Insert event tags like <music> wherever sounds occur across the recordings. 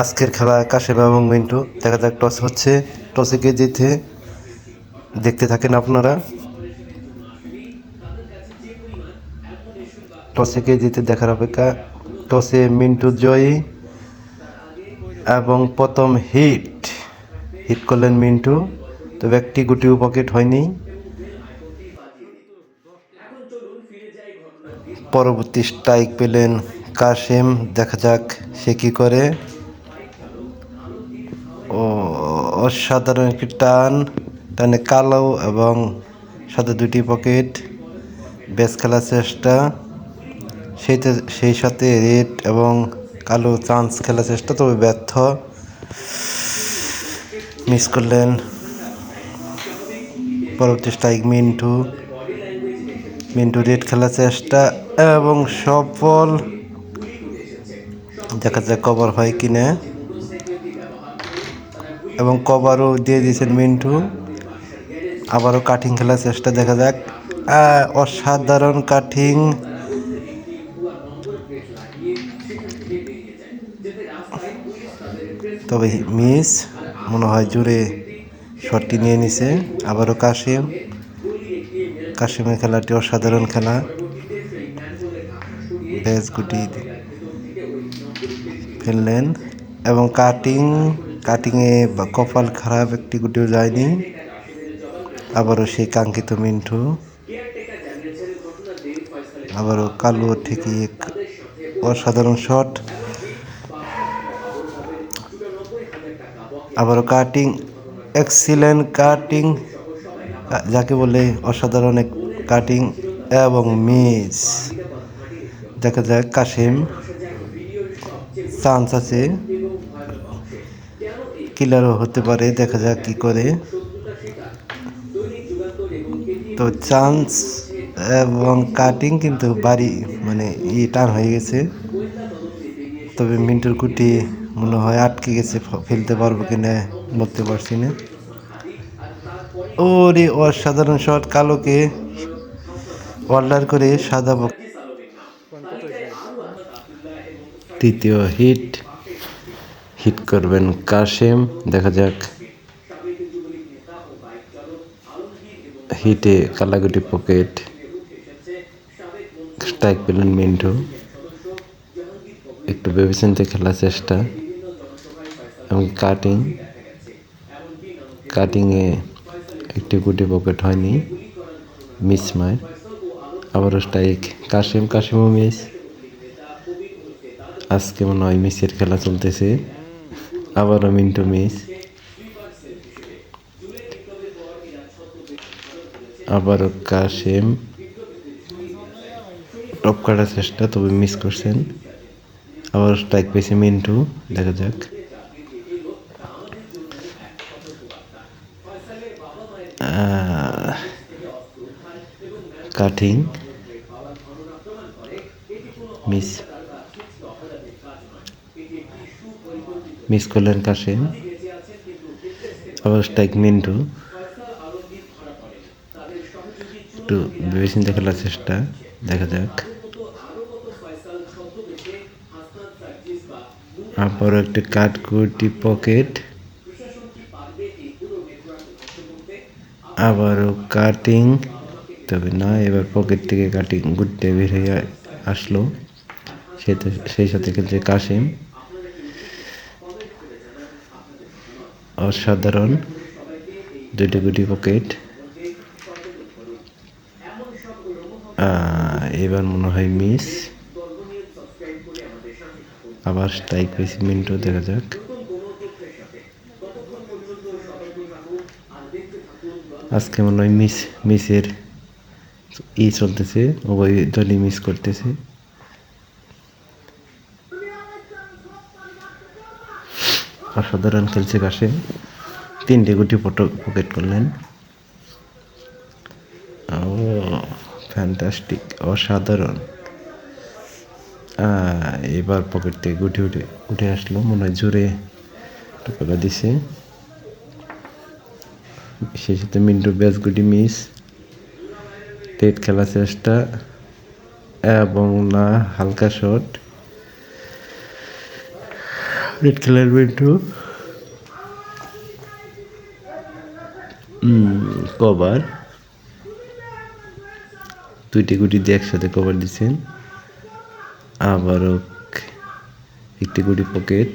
আজকের খেলা কাশেম এবং মিন্টু। দেখা যাক টস হচ্ছে। টসে কে জিতে দেখতে থাকেন আপনারা। টসে কে জিতে দেখার অপেক্ষা। টসে মিন্টু জয়ী এবং প্রথম হিট। হিট করলেন মিন্টু। তবে একটি গুটিও পকেট হয়নি। পরবর্তী স্ট্রাইক পেলেন কাশেম। দেখা যাক সে কি করে। অসাধারণ একটি টান। টানে কালো এবং সাথে দুটি পকেট। বেশ খেলার চেষ্টা। সেইতে, সেই সাথে রেড এবং কালো চান্স খেলার চেষ্টা, তবে ব্যর্থ। মিস করলেন পরবর্তী স্ট্রাইক মিন্টু। মিন্টু রেড খেলার চেষ্টা এবং সফল। দেখা যায় কভার হয় কিনা। এবং কভারও দিয়ে দিয়েছেন মিন্টু। আবারও কাটিং খেলার চেষ্টা দেখা যাক। অসাধারণ কাটিং। তবে মিস, মনে হয় জুড়ে শটটি নিয়ে নিছে। আবারও কাশিম কাশিমের খেলাটি অসাধারণ খেলা। বেশ গুটি ফেললেন এবং কাটিং কাটিংয়ে বা কপাল খারাপ একটি গুটিও যায়নি। আবারও সেই কাঙ্ক্ষিত মিন্টু। আবারও কালো ঠিকই এক অসাধারণ শট। আবারও কাটিং এক্সিলেন্ট কাটিং। যাকে বলে অসাধারণ এক কাটিং এবং মিস। দেখা যাক কাশিম চান্স আছে। কিলারও হতে পারে দেখা যাক কি করে। তো চান্স এবং কাটিং কিন্তু বাড়ি মানে ই টান হয়ে গেছে। তবে মিন্টুর কুটি মনে হয় আটকে গেছে ফেলতে পারব কিনা বলতে পারছি না। ওরে অসাধারণ শট কালোকে অর্ডার করে সাদা তৃতীয় হিট হিট করবেন কাশেম। দেখা যাক। হিটে কালাগুটি পকেট। স্ট্রাইক পেলেন মিন্টু। একটু ভেবেচিন্তে খেলার চেষ্টা। এবং কাটিং। কাটিংয়ে একটি গুটি পকেট হয়নি। মিস মার। আবারও স্ট্রাইক। কাশিম, কাশিমও মিস। আজকে মনে হয় মিসের খেলা চলতেছে। আবারও মিন্টু মিস আবারও কাশেম। টপ কাটার চেষ্টা তবে মিস করছেন। আবার স্ট্রাইক পেয়েছে মিন্টু দেখা যাক। কাটিং মিস মিস করলেন কাশিম স্ট্রাইক মিন্টু। একটু ভেবেচিন্তে খেলার চেষ্টা, দেখা যাক। আবারও একটি কাঠকুটি পকেট। আবারও কাটিং, তবে না, এবার পকেট থেকে কাটিং গুটতে বের হয়ে আসলো। সে সেই সাথে খেলছে কাশিম। অসাধারণ। দুইটি গুটি পকেট এবার মনে হয় মিস আবার স্ট্রাইক পেয়েছি মিন্টু, দেখা যাক। আজকে মনে হয় মিস মিসের ই চলতেছে উভয় দলই মিস করতেছে। অসাধারণ খেলছে কাশে তিনটে গুটি পকেট করলেন। ও ফ্যান্টাস্টিক অসাধারণ। এবার পকেট থেকে গুটি, উঠে উঠে আসলো, মনে হয় জোরে টুকরা দিছে। সেই সাথে মিন্টু ব্যাস গুটি মিস টেট খেলার চেষ্টা। এবং না, হালকা shot red colour Mintu cover দুইটি গুটি দিয়ে একসাথে কভার দিচ্ছেন আবারও একটি গুটি পকেট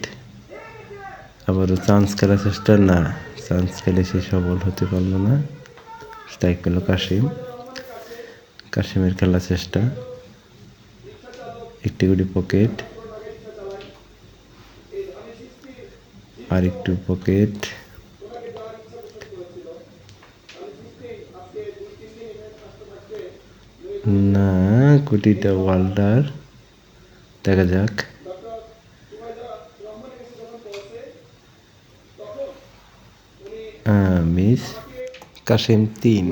আবারও চান্স খেলার চেষ্টা? না চান্স খেলে সে সবল হতে পারল না। স্ট্রাইক পেল কাশিম কাশিমের খেলার চেষ্টা। একটি গুটি পকেট আর একটু পকেট না, কুটিটা ওয়াল্ডার দেখা যাক। মিস কাশিম তিন।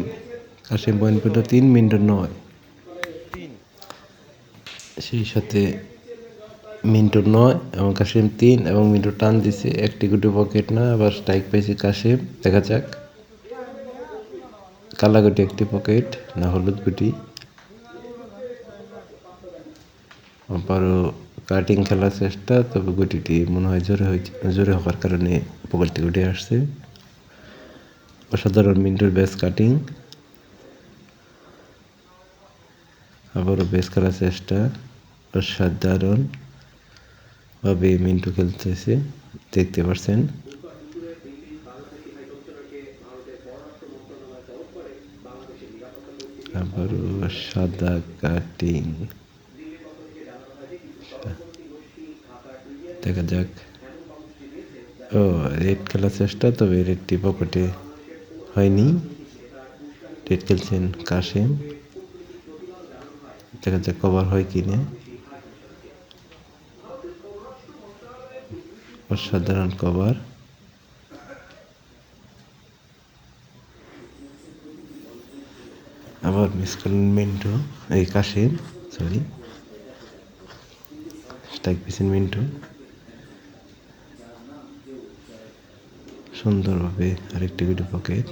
কাশিম পয়েন্ট তিন, মিন্টু নয়। সেই সাথে মিন্টু নয় এবং কাশিম তিন এবং মিন্টু টান দিছে। একটি গুটি পকেট না, আবার স্ট্রাইক পাইছে কাশিম। দেখা যাক। কালা গুটি একটি পকেট, না হলুদ গুটি। আবারও কাটিং খেলার চেষ্টা, তবে গুটিটি মনে হয় জোরে হয়েছে, জোরে হওয়ার কারণে পকেটটি উঠে আসছে। অসাধারণ মিন্টুর বেস কাটিং। আবারও বেস খেলার চেষ্টা। অসাধারণ। ভাবে মিন্টু খেলতেছে, দেখতে পাচ্ছেন আবারও সাদা কাটিং। দেখা যাক। ও, রেড খেলার চেষ্টা, তবে রেডটি পকেটে হয়নি। রেড খেলছেন কাশিম। দেখা যাক কভার হয় কি না অসাধারণ কভার। আবার মিস করলেন মিন্টু, এই কাশিম সরি স্ট্রাইক পিছেন মিন্টু। সুন্দরভাবে আরেকটি ভিডিও পকেট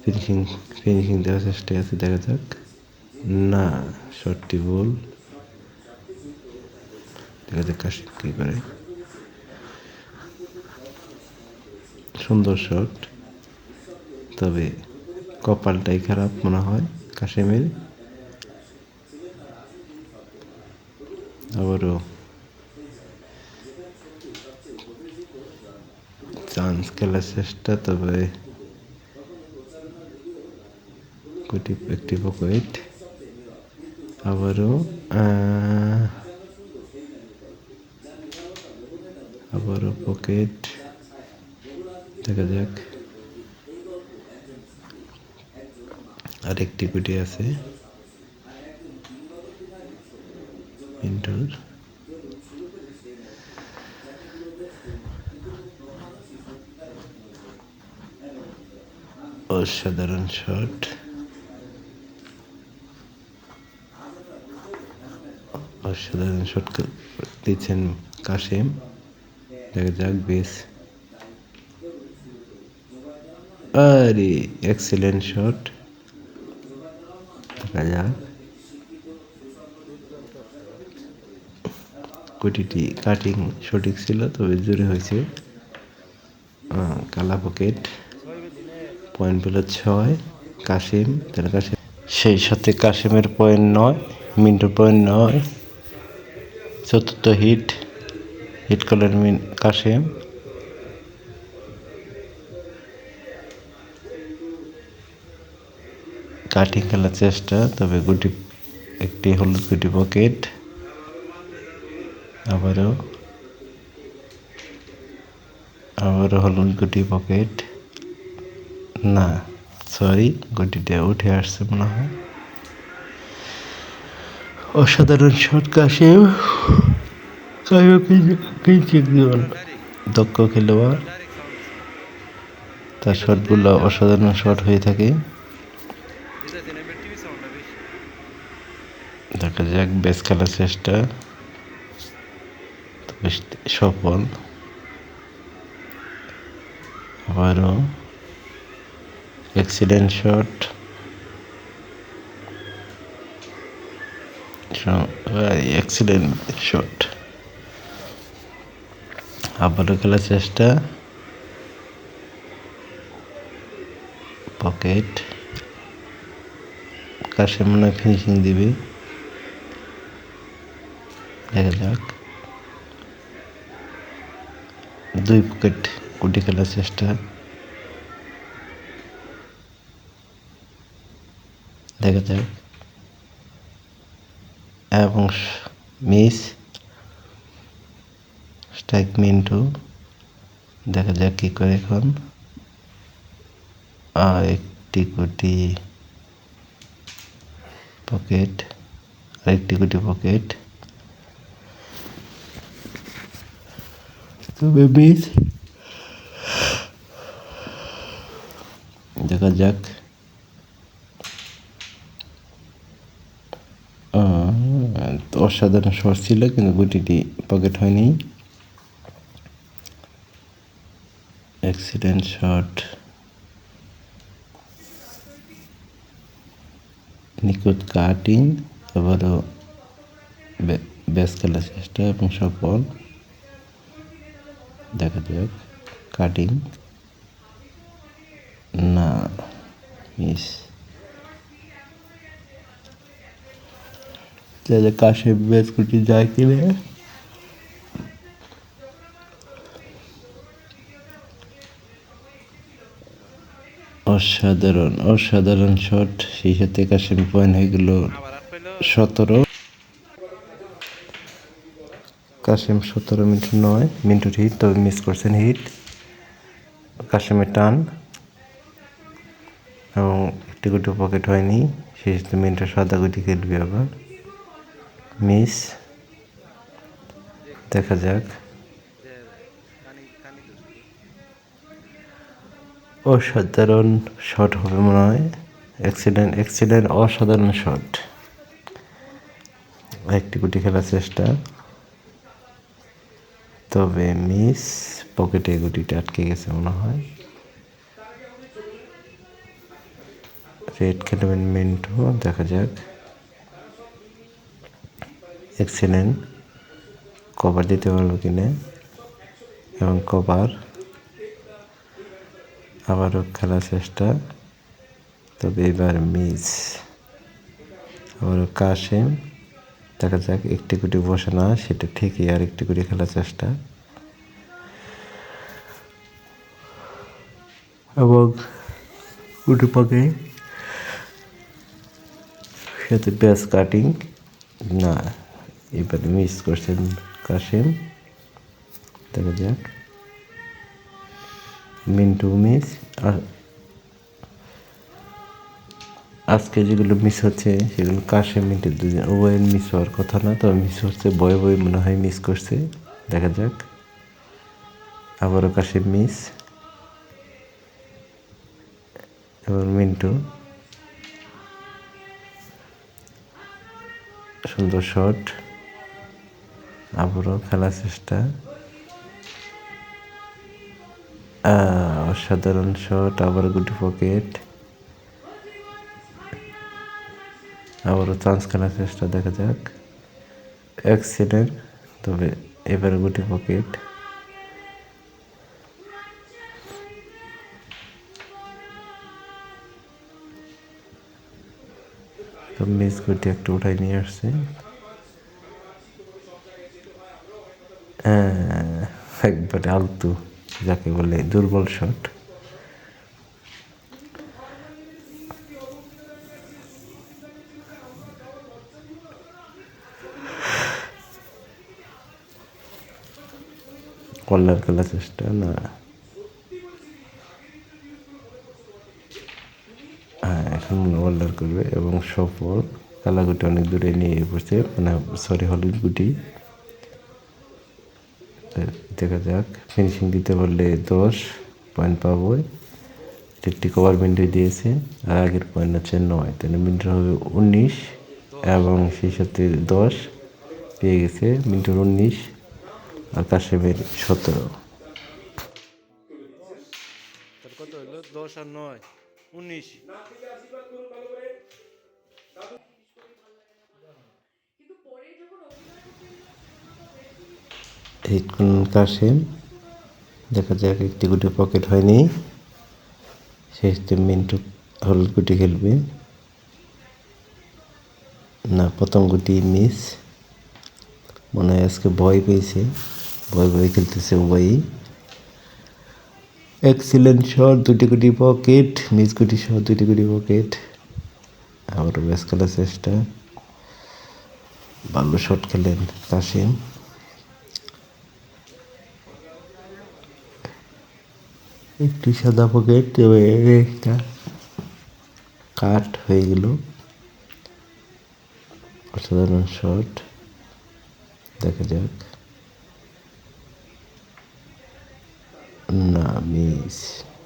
ফিনিশিং ফিনিশিং দেওয়ার চেষ্টায় আছে, দেখা যাক। না শর্টটি বল দেখা যাক কাশিম কী করে। সুন্দর শট তবে কপালটাই খারাপ মনে হয়, কাশিমের। আবারও চান্স খেলার চেষ্টা, তবে কোটি একটি পকেট আবারও আবারও পকেট দেখা। যাক আরেকটি গুটি আছে। অসাধারণ শট অসাধারণ শট দিচ্ছেন কাশিম। দেখা যাক বেশ। আরে এক্সিলেন্ট শট দেখা যাক। কুটিটি কাটিং সঠিক ছিল, তবে জোরে হয়েছে। কালা পকেট পয়েন্ট পেল ছয়। কাশিম তাহলে কাশিম সেই সাথে কাশিমের পয়েন্ট নয়, মিন্টুর পয়েন্ট নয়। চতুর্থ হিট হিট করলেন মিন কাশিম কাটিং খেলার চেষ্টা, তবে গুটি, একটি হলুদ গুটি পকেট। আবারও আবারও হলুদ গুটি পকেট। না, সরি, গুটিটা উঠে আসছে মনে হয়। অসাধারণ শট কাশিম দক্ষ খেলোয়াড়। তার শটগুলো অসাধারণ শট হয়ে থাকে। দেখা যাক বেস খেলার চেষ্টা সফল। আবারও এক্সিলেন্ট শট এক্সিলেন্ট শট আবারও খেলার চেষ্টা পকেট কাশে মনে ফিনিশিং দিবে। যাক। দুই পকেট গুটি খেলার চেষ্টা। দেখা যাক। এবং মিস স্ট্রাইক মিন্টু দেখা যাক কি করে এখন। আর একটি গুটি পকেট আরেকটি গুটি পকেট তবে দেখা যাক। অসাধারণ শর্ট ছিল, কিন্তু গুটিটি পকেট হয়নি। অ্যাক্সিডেন্ট শট নিখুঁত কাটিং আবারও ব্যাস খেলার চেষ্টা এবং সফল। দেখা যাক কাটিং না মিস যে কাশে বিস্কুটি যায় কিনে অসাধারণ অসাধারণ শট সেই সাথে কাশিম পয়েন্ট হয়ে গেল? সতেরো। কাশিম সতেরো মিনিট নয় মিন্টুর হিট তবে মিস করছেন হিট। কাশিমের টান। এবং একটি গুটি পকেট হয়নি, সেই সাথে মিন্টুর সাদা গুটি খেলবে আবার। মিস দেখা যাক। অসাধারণ শট হবে মনে হয়। অ্যাক্সিডেন্ট অ্যাক্সিডেন্ট অসাধারণ শট একটি গুটি খেলার চেষ্টা। তবে মিস পকেটে গুটিটা আটকে গেছে মনে হয়। রেড খেলবেন মিন্টু দেখা যাক। এক্সিলেন্ট কভার দিতে পারব কিনা? এবং কভার আবারও খেলার চেষ্টা তবে এবার মিস আবারও কাশেম। দেখা যাক, একটি গুটি বসে না, সেটা ঠিকই আর একটি গুটি খেলার চেষ্টা। এবং গুটি পাকে সাথে ব্যাস কাটিং। না, এবার মিস করছেন কাশেম। দেখা যাক। মিন্টু মিস আর আজকে যেগুলো মিস হচ্ছে, সেগুলো কাশে মিন্টু দুজন উভয়ের মিস হওয়ার কথা না, তবে মিস হচ্ছে বয়ে বয়ে মনে হয় মিস করছে। দেখা যাক। আবারও কাশে মিস এবার মিন্টু। সুন্দর শট আবারও খেলার চেষ্টা। অসাধারণ শট আবার গুটি পকেট আবারও চান্স খেলার চেষ্টা দেখা যাক। অ্যাক্সিডেন্ট তবে এবার গুটি পকেট তো মিস গুটি একটু উঠাই নিয়ে আসছে। হ্যাঁ, একবারে আলতু যাকে বলে দুর্বল শট কল্লার খেলার চেষ্টা, না। হ্যাঁ এখন ওয়াল্ডার করবে এবং সফল কালাগুটি অনেক দূরে নিয়ে পড়ছে মানে সরি হলুদ গুটি। দেখা যাক। ফিনিশিং দিতে পারলে দশ পয়েন্ট পাবো একটি কভার মিন্টু দিয়েছে, আর আগের পয়েন্ট হচ্ছে নয়। তাহলে মিন্টুর হবে উনিশ এবং সেই সাথে দশ পেয়ে গেছে। মিন্টুর উনিশ। আর কাশেমের সতেরো কত হলো দশ আর নয়। উনিশ। হিটকুন কাশেম। দেখা যাক একটি গুটি পকেট হয়নি। শেষতে মিন্টু হলুদ গুটি খেলবে। না প্রথম গুটি মিস মনে হয় আজকে ভয় পেয়েছে। ভয় ভয় খেলতেছে উভয়ই। এক্সিলেন্ট শট দুটি গুটি পকেট মিস গুটি সহ দুটি গুটি পকেট আবারও ব্যাস খেলার চেষ্টা। ভালো শট খেলেন কাশিম একটি সাদা পকেট একটা কাট হয়ে গেল। অসাধারণ শট দেখা যাক। না মিস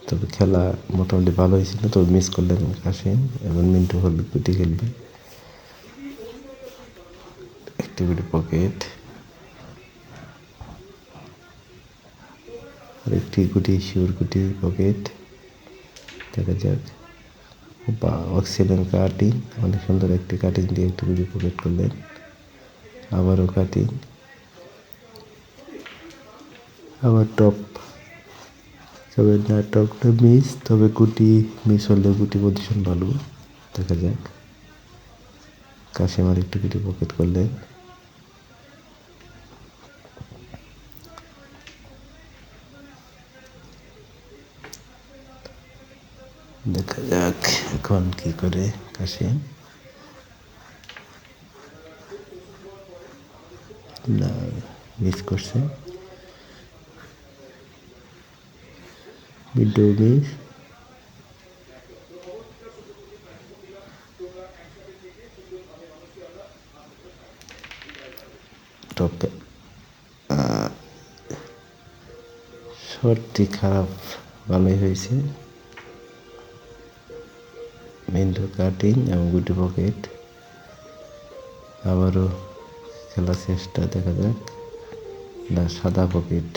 তবে খেলা মোটামুটি ভালো হয়েছিল, তবে মিস করলেন কাশিম এবং মিন্টু হলুদ গুটি খেলবে। একটি গুটি পকেট আর একটি গুটি শিওর গুটি পকেট দেখা যাক। বা অক্সিজেন কাটিং অনেক সুন্দর একটি কাটিং দিয়ে একটি গুটি পকেট করলেন। আবারও কাটিং আবার টপ তবে না টপটা মিস তবে গুটি মিস হলে গুটি পজিশন ভালো, দেখা যাক। কাশিমার একটু গুটি পকেট করলেন। দেখা যাক এখন কি করে কাশিম। না মিস করছে। মিডো মিস টপে শর্টটি খারাপ ভালোই হয়েছে। মেন্টু কাটিং এবং গুটি পকেট আবারও খেলার চেষ্টা দেখা যাক। না, সাদা পকেট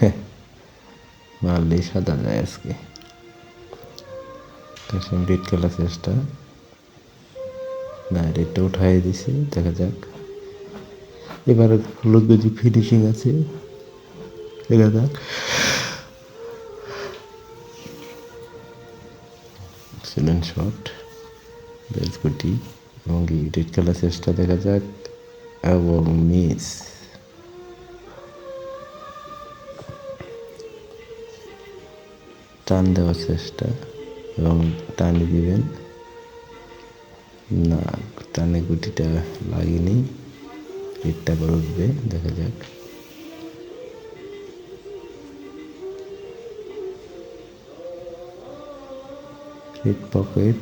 <laughs> মারলেই সাদা যায় আজকে। রেড খেলার চেষ্টা রেডটা উঠাই দিছে, দেখা যাক। এবার হলুদ গজি ফিনিশিং আছে, দেখা যাক। এক্সিলেন্ট শট বেশ গুটি এবং রেড কালার চেষ্টা দেখা যাক। এবং মিস টান দেওয়ার চেষ্টা এবং টানে দিবেন। না, টানে গুটিটা লাগেনি। রেডটা আবার উঠবে, দেখা যাক। রেড পকেট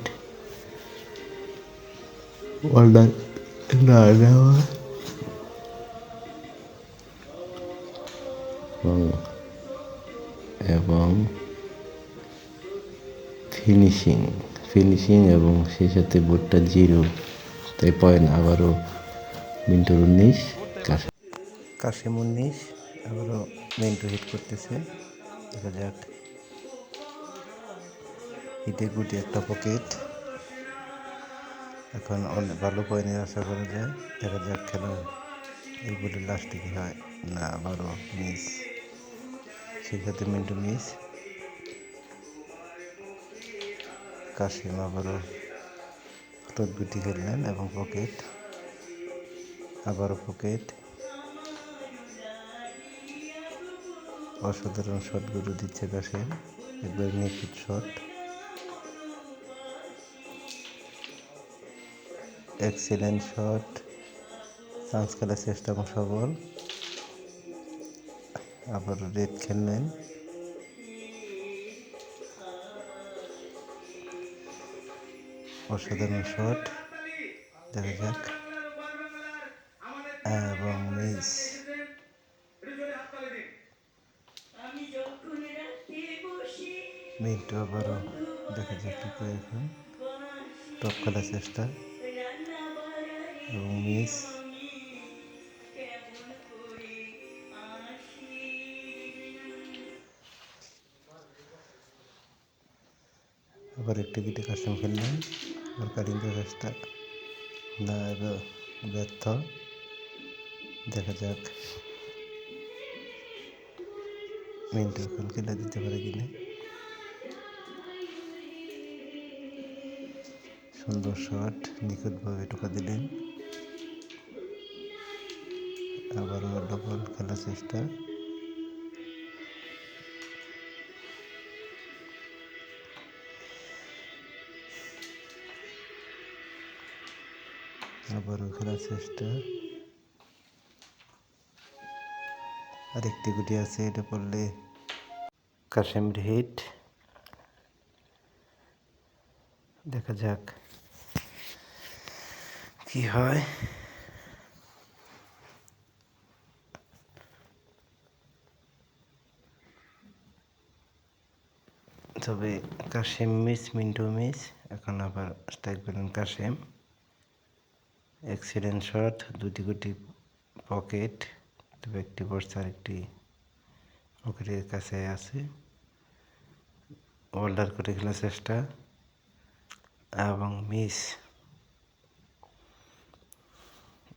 অর্ডার না নেওয়া ফিনিশিং ফিনিশিং এবং সেই সাথে বোর্ডটা জিরো, তাই পয়েন্ট আবারও মিন্টুর উনিশ কাশিম উনিশ আবারও মিন্টু হিট করতেছে। দেখা যাক। হিটে গুটি একটা পকেট এখন অনেক ভালো পয়েন্টের আশা করা যায়। দেখা যাক খেলা এইগুলি লাস্টে কি হয়। না, আবারও মিস সেক্ষেত্রে মিন্টু মিস কাশিম আবারও গুটি খেললেন এবং পকেট আবারও পকেট অসাধারণ শটগুলো দিচ্ছে কাশিম। একবার নিখুঁত শট এক্সিলেন্ট শট চান্স খেলার চেষ্টা সবল। আবার রেড খেললেন। অসাধারণ শট। দেখা যাক। এবং মিস। মিন্টু আবারও দেখা যাক এখন। টপ খেলার চেষ্টা। এবং মিস। আবার একটি গিটে কাস্টম খেললেন। কাটিং চেষ্টা না, এবার ব্যর্থ। দেখা যাক। মিন্টু এখন খেলে দিতে পারে কিনা। সুন্দর শট নিখুঁতভাবে টোকা দিলেন। আবারও ডবল খেলার চেষ্টা। আবারও খেলার চেষ্টা আরেকটি গুটি আছে, এটা পড়লে কাশেমের হিট দেখা যাক কি হয়। তবে কাশেম মিস, মিন্টু মিস, এখন আবার স্ট্রাইক পেলেন কাশেম। এক্সিডেন্ট শট দুটি গুটি পকেট তবে একটি আর একটি পকেটের কাছে আছে। ওল্ডার করে খেলার চেষ্টা। এবং মিস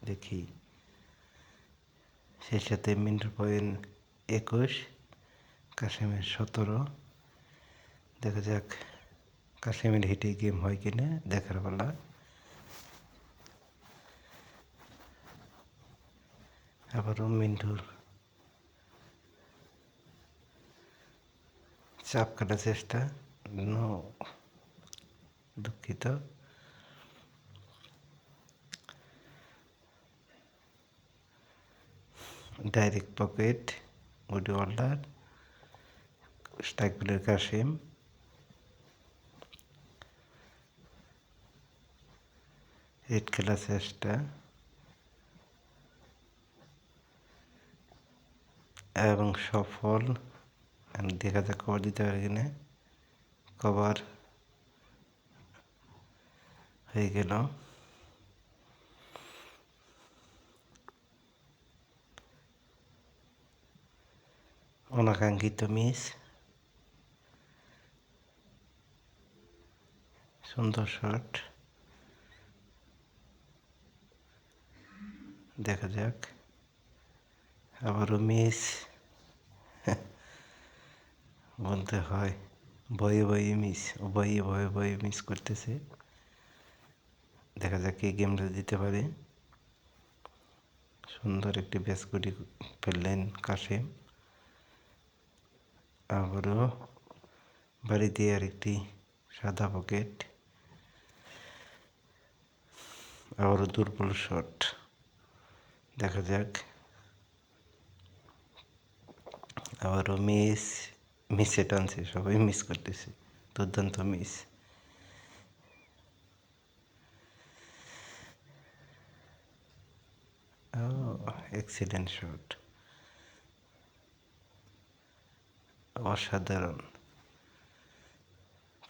দেখি, সেই সাথে মিন্টুর পয়েন্ট একুশ কাশেমের সতেরো। দেখা যাক কাশেমের হিটে গেম হয় কিনা, দেখার বেলা আবারও মিন্টুর চাপ কাটার চেষ্টা দুঃখিত। ডাইরেক্ট পকেট উডি ওয়াল্ডার স্ট্রাইক কাশিম হিট খেলার চেষ্টা। এবং সফল। দেখা যাক কভার দিতে পারে কিনা। কভার হয়ে গেল। অনাকাঙ্ক্ষিত মিস সুন্দর শট দেখা যাক। আবারও মিস। <laughs> বলতে হয়, ভয়ে ভয়ে মিস ভয়ে ভয়ে ভয়ে মিস করতেছে। দেখা যাক এই গেমটা দিতে পারে। সুন্দর একটি ব্যাস গুটি ফেললেন কাশেম। আবারও বাড়ি দিয়ে আরেকটি সাদা পকেট আবারও দুর্বল শট দেখা যাক আবারও মিস মিসে টানছে, সবাই মিস করতেছে। দুর্দান্ত মিস ও এক্সিলেন্ট শট অসাধারণ।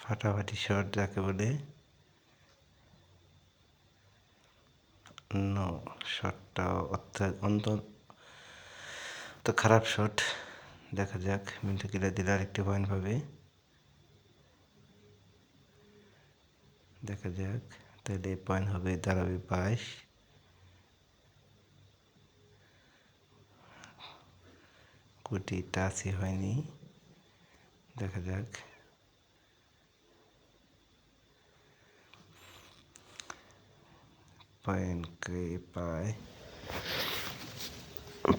ফাটাফাটি শট যাকে বলে। নো শটটা অত্যন্ত খারাপ শট দেখা যাক, মিন্টু কিলা দিলে আরেকটি পয়েন্ট পাবে। দেখা যাক, তাহলে পয়েন্ট হবে দাঁড়াবে বাইশ। কোটি টাচই হয়নি। দেখা যাক। পয়েন্ট কে পায়।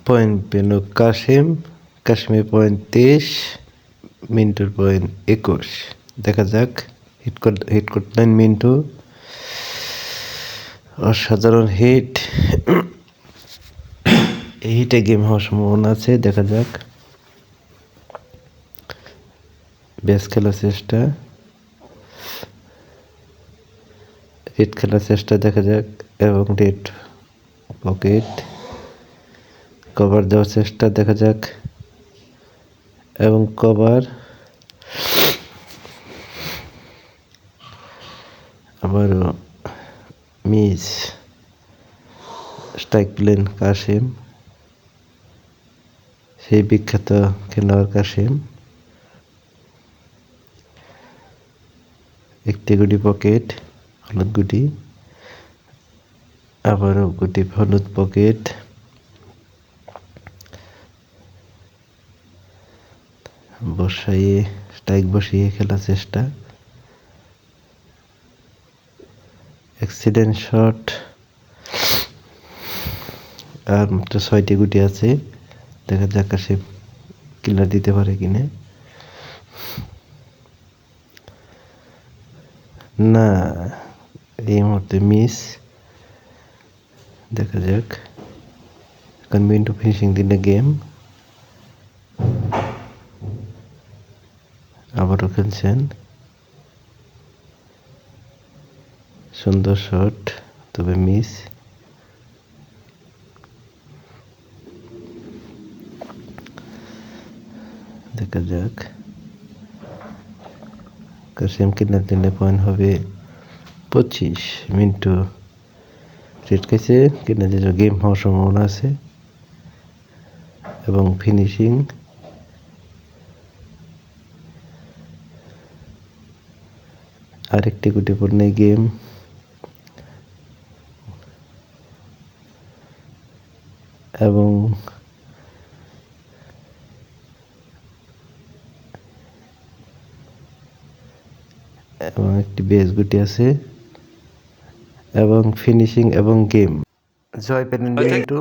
পয়েন্ট পেল কাশিম কাশ্মীর পয়েন্ট তেইশ, মিন্টুর পয়েন্ট একুশ। দেখা যাক হিট হিট করলেন মিন্টু। অসাধারণ হিট এই হিটে গেম হওয়ার সম্ভাবনা আছে, দেখা যাক। ব্যাস খেলার চেষ্টা রেড খেলার চেষ্টা দেখা যাক, এবং রেড পকেট কভার দেওয়ার চেষ্টা দেখা যাক। এবং কভার। আবারও মিস স্ট্রাইক প্লেন কাশিম সেই বিখ্যাত খেলোয়াড় কাশিম একটি গুটি পকেট, হলুদ গুটি। আবারও গুটি হলুদ পকেট। বসাইয়ে স্ট্রাইক বসিয়ে খেলার চেষ্টা। অ্যাক্সিডেন্ট শট আর মাত্র ছয়টি গুটি আছে। দেখা যাক সে কিলার দিতে পারে কিনা। না, এই মুহূর্তে মিস দেখা যাক। এখন মিন্টু ফিনিশিং দিলে গেম আবারও খেলছেন। সুন্দর শট, তবে মিস। দেখা যাক। কাসিম কিনার দিলে পয়েন্ট হবে পঁচিশ মিন্টু রেড খাইছে কিনা যে গেম হওয়ার সম্ভাবনা আছে। এবং ফিনিশিং আরেকটি গুটিপূর্ণ গেম। এবং এবং একটি বেস গুটি আছে। এবং ফিনিশিং এবং গেম। জয় পেলেন মিন্টু